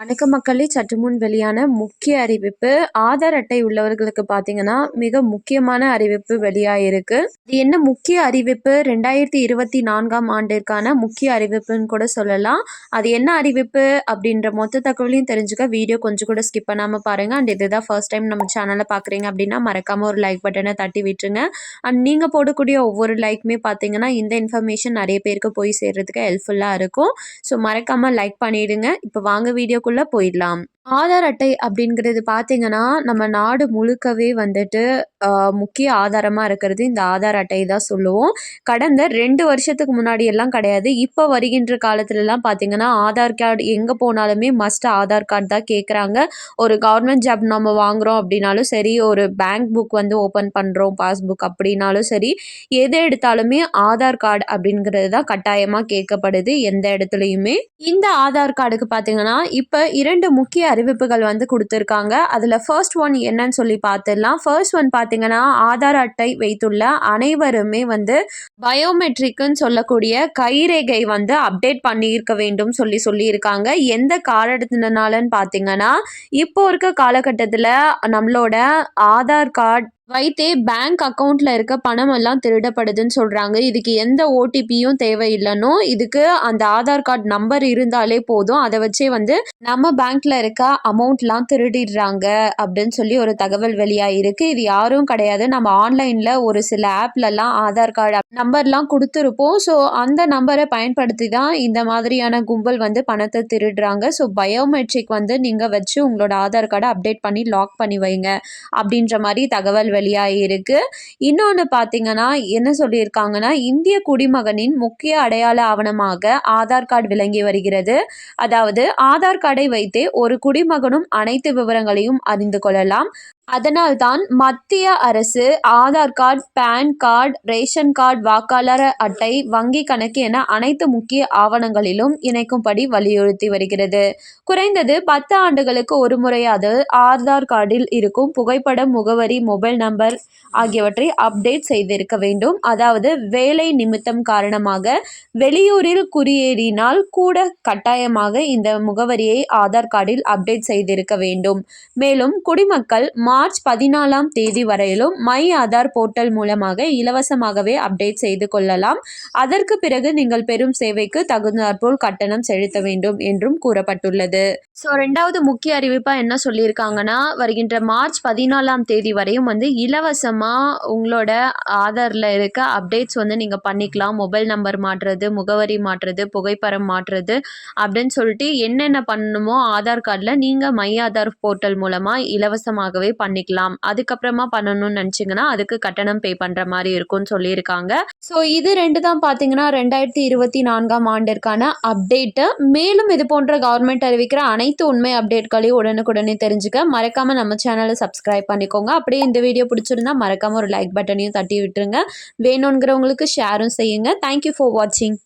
வணக்கம் மக்களே சற்று முன் வெளியான முக்கிய அறிவிப்பு. ஆதார் அட்டை உள்ளவர்களுக்கு பார்த்தீங்கன்னா மிக முக்கியமான அறிவிப்பு வெளியாயிருக்கு. இது என்ன முக்கிய அறிவிப்பு? ரெண்டாயிரத்தி இருபத்தி நான்காம் ஆண்டிற்கான முக்கிய அறிவிப்புன்னு கூட சொல்லலாம். அது என்ன அறிவிப்பு? அப்படின்ற மொத்த தகவலையும் தெரிஞ்சுக்க வீடியோ கொஞ்சம் கூட ஸ்கிப் பண்ணாமல் பாருங்கள் அண்ட் இதுதான் ஃபர்ஸ்ட் டைம் நம்ம சேனலை பார்க்குறீங்க அப்படின்னா மறக்காமல் ஒரு லைக் பட்டனை தட்டி விட்டுருங்க. அண்ட் நீங்கள் போடக்கூடிய ஒவ்வொரு லைக்குமே பார்த்தீங்கன்னா இந்த இன்ஃபர்மேஷன் நிறைய பேருக்கு போய் சேர்றதுக்கு ஹெல்ப்ஃபுல்லாக இருக்கும். ஸோ மறக்காமல் லைக் பண்ணிவிடுங்க இப்போ வாங்க வீடியோ வீடியோக்குள்ளே போயிடலாம். ஆதார் அட்டை அப்படிங்கிறது பார்த்தீங்கன்னா நம்ம நாடு முழுக்கவே வந்துட்டு முக்கிய ஆதாரமாக இருக்கிறது இந்த ஆதார் அட்டை தான் சொல்லுவோம். கடந்த ரெண்டு வருஷத்துக்கு முன்னாடி எல்லாம் கிடையாது. இப்போ வருகின்ற காலத்துலலாம் பார்த்தீங்கன்னா ஆதார் கார்டு எங்கே போனாலுமே மஸ்ட் ஆதார் கார்டு தான் கேட்குறாங்க ஒரு கவர்மெண்ட் ஜாப் நம்ம வாங்குறோம் அப்படின்னாலும் சரி ஒரு பேங்க் புக் வந்து ஓப்பன் பண்ணுறோம் பாஸ்புக் அப்படின்னாலும் சரி எதை எடுத்தாலுமே ஆதார் கார்டு அப்படிங்கிறது தான் கட்டாயமாக கேட்கப்படுது எந்த இடத்துலையுமே. இந்த ஆதார் கார்டுக்கு பார்த்தீங்கன்னா இப்போ இரண்டு முக்கிய அறிவிப்புகள் வந்து கொடுத்துருக்காங்க. அதில் ஃபர்ஸ்ட் ஒன் என்னன்னு சொல்லி பார்த்துடலாம். ஃபர்ஸ்ட் ஒன் பார்த்தீங்கன்னா ஆதார் அட்டை வைத்துள்ள அனைவருமே வந்து பயோமெட்ரிக்குன்னு சொல்லக்கூடிய கைரேகை வந்து அப்டேட் பண்ணியிருக்க வேண்டும் சொல்லி சொல்லியிருக்காங்க. எந்த காரணத்தினாலன்னு பார்த்தீங்கன்னா இப்போ இருக்க காலகட்டத்தில் நம்மளோட ஆதார் கார்டு வைத்தே பேங்க் அக்கௌண்ட்டில் இருக்க பணம் எல்லாம் திருடப்படுதுன்னு சொல்கிறாங்க இதுக்கு எந்த ஓடிபியும் தேவையில்லைனோ இதுக்கு அந்த ஆதார் கார்டு நம்பர் இருந்தாலே போதும். அதை வச்சே வந்து நம்ம பேங்க்ல இருக்க அமௌண்ட்லாம் திருடிடுறாங்க அப்படின்னு சொல்லி ஒரு தகவல் வெளியாயிருக்கு இது யாரும் கிடையாது. நம்ம ஆன்லைனில் ஒரு சில ஆப்லலாம் ஆதார் கார்டு நம்பர்லாம் கொடுத்துருப்போம். ஸோ அந்த நம்பரை பயன்படுத்தி தான் இந்த மாதிரியான கும்பல் வந்து பணத்தை திருடுறாங்க. ஸோ பயோமெட்ரிக் வந்து நீங்கள் வச்சு உங்களோட ஆதார் கார்டை அப்டேட் பண்ணி லாக் பண்ணி வைங்க அப்படின்ற மாதிரி தகவல் வெளியாகிருக்கு இன்னொன்று பார்த்தீங்கன்னா என்ன சொல்லியிருக்காங்கன்னா இந்திய குடிமகனின் முக்கிய அடையாள ஆவணமாக ஆதார் கார்டு விளங்கி வருகிறது. அதாவது ஆதார் கார்டை வைத்தே ஒரு குடிமகனும் அனைத்து விவரங்களையும் அறிந்து கொள்ளலாம். அதனால்தான் மத்திய அரசு Aadhaar card PAN card ration card வாக்காளர் அட்டை வங்கி கணக்கு என அனைத்து முக்கிய ஆவணங்களிலும் இணைக்கும்படி வலியுறுத்தி வருகிறது. குறைந்தது பத்து ஆண்டுகளுக்கு ஒரு முறையாவது ஆதார் கார்டில் இருக்கும் புகைப்படம் முகவரி மொபைல் நம்பர் ஆகியவற்றை அப்டேட் செய்திருக்க வேண்டும். அதாவது வேலை நிமித்தம் காரணமாக வெளியூரில் குடியேறினால் கூட கட்டாயமாக இந்த முகவரியை ஆதார் கார்டில் அப்டேட் செய்திருக்க வேண்டும். மேலும் குடிமக்கள் மார்ச் பதினாலாம் தேதி வரையிலும் மை ஆதார் போர்ட்டல் மூலமாக இலவசமாகவே அப்டேட் செய்து கொள்ளலாம். அதற்கு பிறகு நீங்கள் பெறும் சேவைக்கு தகுந்தாற்போல் கட்டணம் செலுத்த வேண்டும் என்றும் கூறப்பட்டுள்ளது. ஸோ ரெண்டாவது முக்கிய அறிவிப்பாக என்ன சொல்லியிருக்காங்கன்னா வருகின்ற மார்ச் பதினாலாம் தேதி வரையும் வந்து இலவசமாக உங்களோட ஆதாரில் இருக்க அப்டேட்ஸ் வந்து நீங்கள் பண்ணிக்கலாம். மொபைல் நம்பர் மாற்றுறது முகவரி மாற்றுறது புகைப்படம் மாற்றுறது அப்படின்னு சொல்லிட்டு என்னென்ன பண்ணணுமோ ஆதார் கார்டில் நீங்கள் மை ஆதார் போர்ட்டல் மூலமாக இலவசமாகவே பண்ணிக்கலாம். அதுக்கப்புறமா பண்ணணும்னு நினச்சிங்கன்னா அதுக்கு கட்டணம் பே பண்ணுற மாதிரி இருக்கும்னு சொல்லியிருக்காங்க. ஸோ இது ரெண்டு தான் பார்த்தீங்கன்னா ரெண்டாயிரத்தி இருபத்தி நான்காம் ஆண்டிற்கான அப்டேட்டு மேலும் இது போன்ற கவர்மெண்ட் அறிவிக்கிற அனைத்து உண்மை அப்டேட்களையும் உடனுக்குடனே தெரிஞ்சுக்க மறக்காமல் நம்ம சேனலை சப்ஸ்கிரைப் பண்ணிக்கோங்க. அப்படியே இந்த வீடியோ பிடிச்சிருந்தா மறக்காமல் ஒரு லைக் பட்டனையும் தட்டி விட்டுருங்க. வேணுங்கிறவங்களுக்கு ஷேரும் செய்யுங்க. தேங்க்யூ ஃபார் வாட்சிங்